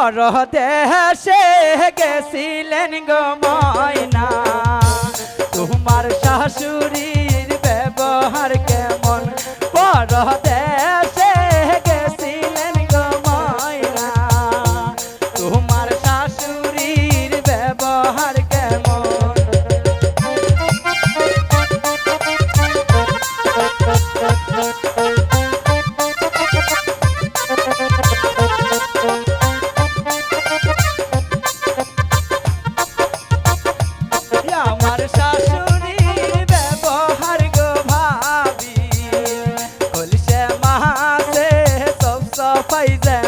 পরদেশে গেছিলেন গো ময়না। তোমার শাশুড়ির ব্যবহার কেমন? পরদেশ পাই যায়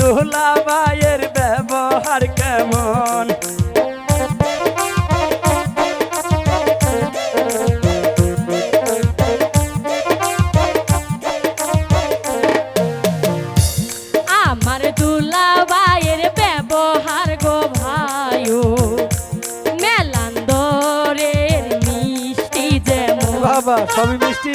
দুলাবাইয়ের ব্যবহার কেমন? আমার দুলাবাইয়ের ব্যবহার গো ভাইও মেলান্দরের মিষ্টি যেমন বাবা সবই মিষ্টি।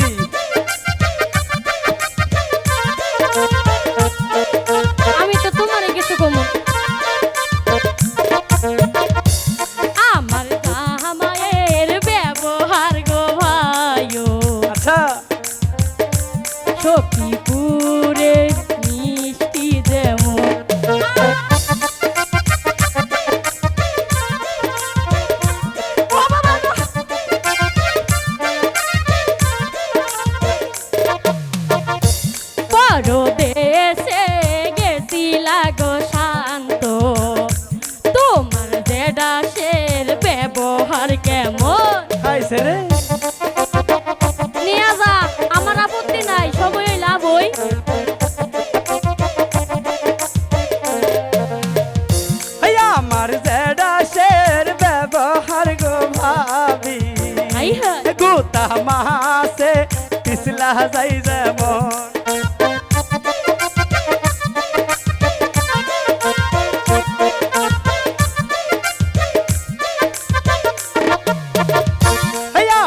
পিছলা মাসে পিছলা যাই যেমন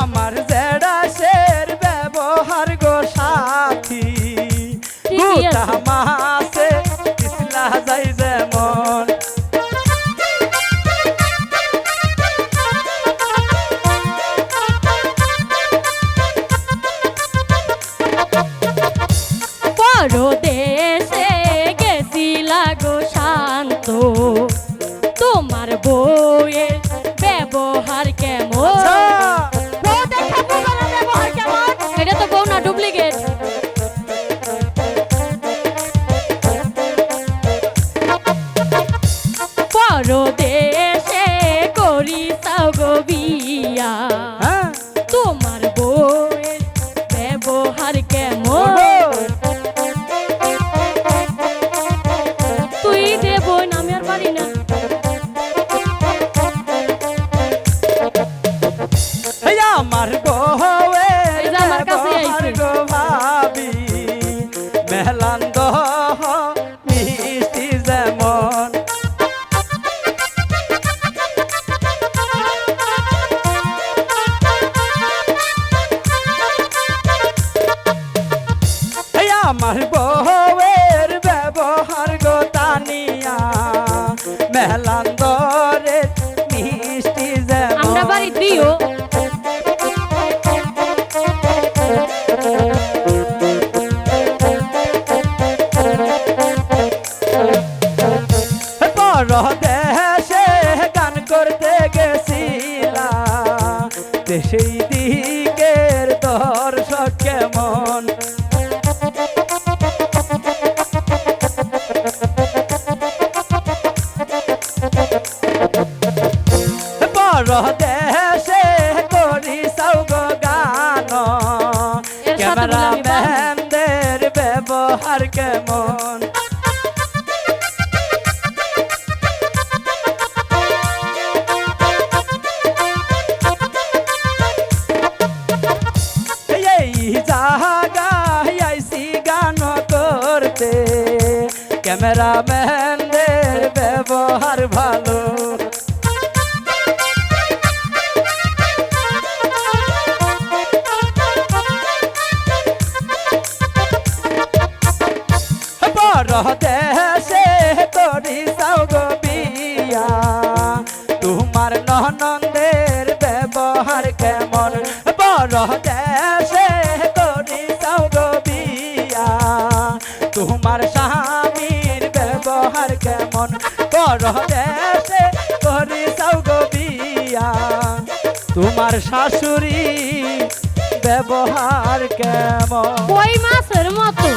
আমার জেডা শের ব্যবহার গো। দিও দেশে গান করতে গেছিলাম। দেশেই দিকের দর্শক কেমন? বড় ব্যবহার কেমন? ক্যামেরাম্যানদের ব্যবহার ভালো ব্যবহার কেমন বড় দেশে? করি বিয়া। তোমার শাশুড়ি ব্যবহার কেমন? কই মতো?